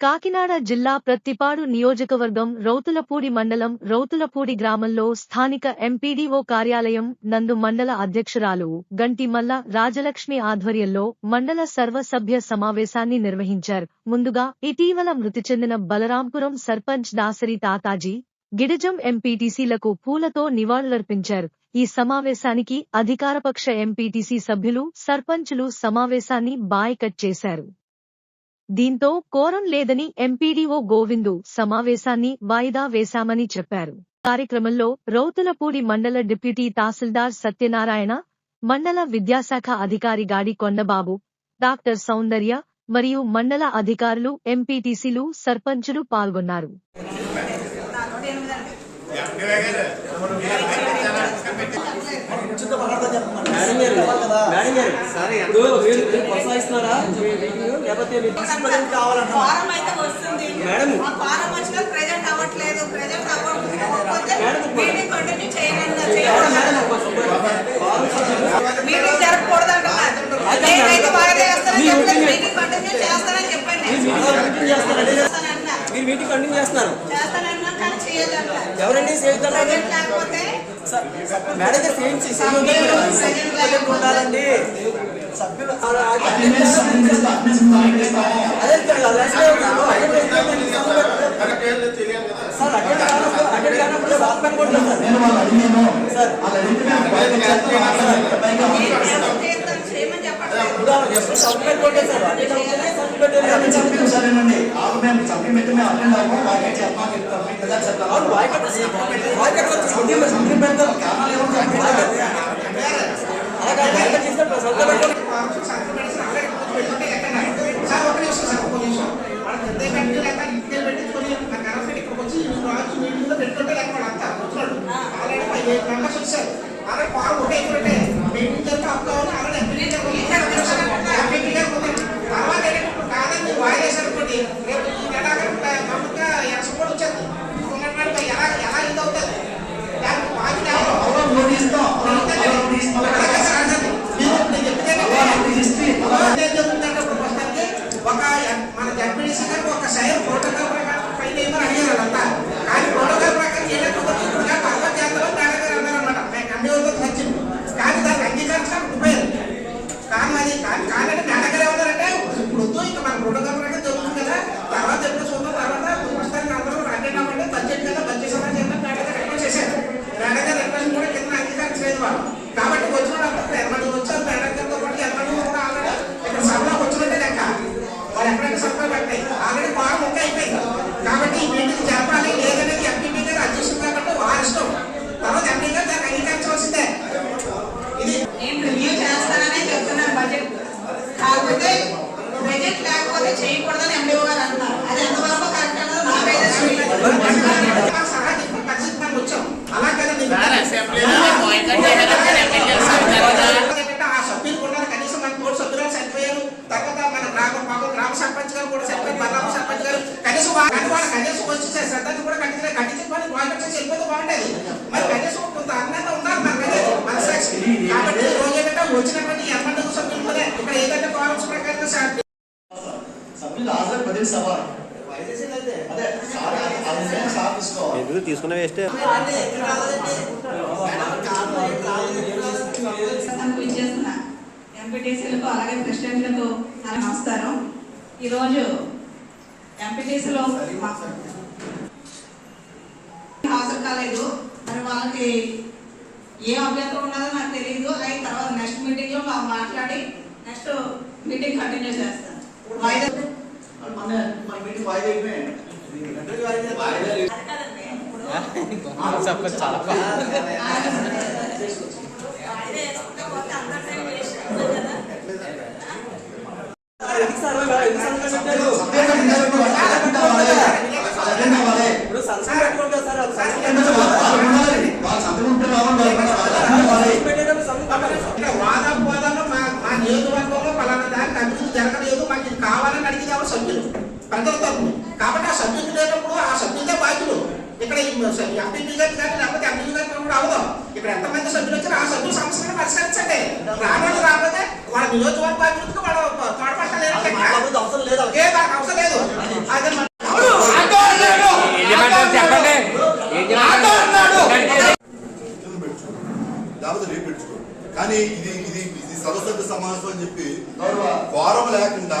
కాకినాడ జిల్లా ప్రత్తిపాడు నియోజకవర్గం రౌతులపూడి మండలం రౌతులపూడి గ్రామంలో స్థానిక ఎంపీడీఓ కార్యాలయం నందు మండల అధ్యక్షురాలు గంటిమల్ల రాజలక్ష్మి ఆధ్వర్యంలో మండల సర్వసభ్య సమావేశాన్ని నిర్వహించారు. ముందుగా ఇటీవల మృతి చెందిన బలరాంపురం సర్పంచ్ దాసరి తాతాజీ గిడజం ఎంపీటీసీలకు పూలతో నివాళులర్పించారు. ఈ సమావేశానికి అధికారపక్ష ఎంపీటీసీ సభ్యులు సర్పంచులు సమావేశాన్ని బాయ్కట్ చేశారు. దీంతో కోరం లేదని ఎంపీడీఓ గోవిందు సమావేశాన్ని వాయిదా వేశామని చెప్పారు. కార్యక్రమంలో రౌతులపూడి మండల డిప్యూటీ తహసీల్దార్ సత్యనారాయణ మండల విద్యాశాఖ అధికారి గాడి కొండబాబు డాక్టర్ సౌందర్య మరియు మండల అధికారులు ఎంపీటీసీలు సర్పంచులు పాల్గొన్నారు. మేడం గారు మీరు ప్రెజెంట్ కావాలంటారా మేడం మీరు మీటింగ్ కంటిన్యూ చేస్తున్నారు ఎవరండి చేస్తారు మేనేజర్ ఏం చేసి ఉండాలండి సభ్యులు అదే సార్ అక్కడ అక్కడ కానప్పుడు సార్ పని కొట్టాను సార్ సప్లిమెంట్ మేము సప్లిమెంట్ మేము చెప్పాలి 네. కట్టించారు శ్రద్ధని కూడా కట్టించారు కట్టించిన పని కాంట్రాక్ట్ వెళ్ళిపోతే బాగుంటుంది మరి కనీసం కొంత అన్నంగా ఉండాలి మన కనీసం మనసాక్షి. కాబట్టి రోజు ఏంటంటే వచ్చిన పని ఎంతమంది కూడా ఇక్కడ ఏదంటే కాలమ్స్ ప్రకారం సార్ సభ్యులు హాజరు పదిహేను సభ. ఎందుకు తీసుకున్న వేస్ట్? ఎంపీటీసీలకు అలాగే ప్రెసిడెంట్లకు నమస్కారం ఈరోజు ఎంపీటీసీలో కాలేదు. మరి వాళ్ళకి ఏ అభ్యంతరం ఉన్నదో నాకు తెలియదు అయిన తర్వాత నెక్స్ట్ మీటింగ్లో మాకు మాట్లాడి నెక్స్ట్ మీటింగ్ కంటిన్యూ చేస్తాను. వాయిదా? మన ఎంపీపీ గారు కానీ లేకపోతే ఎంపీ గారు కూడా అవదు ఇక్కడ ఎంతమంది సభ్యులు వచ్చారు ఆ సభ్యుల సమస్యలను పరిష్కరించండి రానోళ్ళు రాకపోతే వాళ్ళ నియోజకవర్గ అభివృద్ధికి వాళ్ళు తోడ్పడలేదు అవసరం లేదు అవసరం లేదు కానీ ఇది ఇది ఇది సదస్సు సమావేశం అని చెప్పి కోరం లేకుండా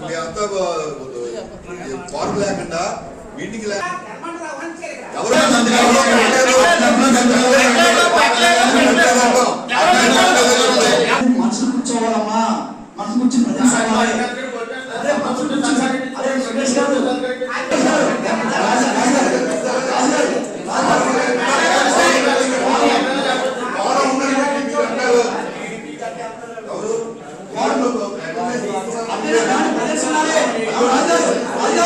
మీ అంతా ఫార్మ్ లేకుండా మీటింగ్ మనసు కూర్చోవాలమ్మా మనసు కూర్చుని ప్రతిసారి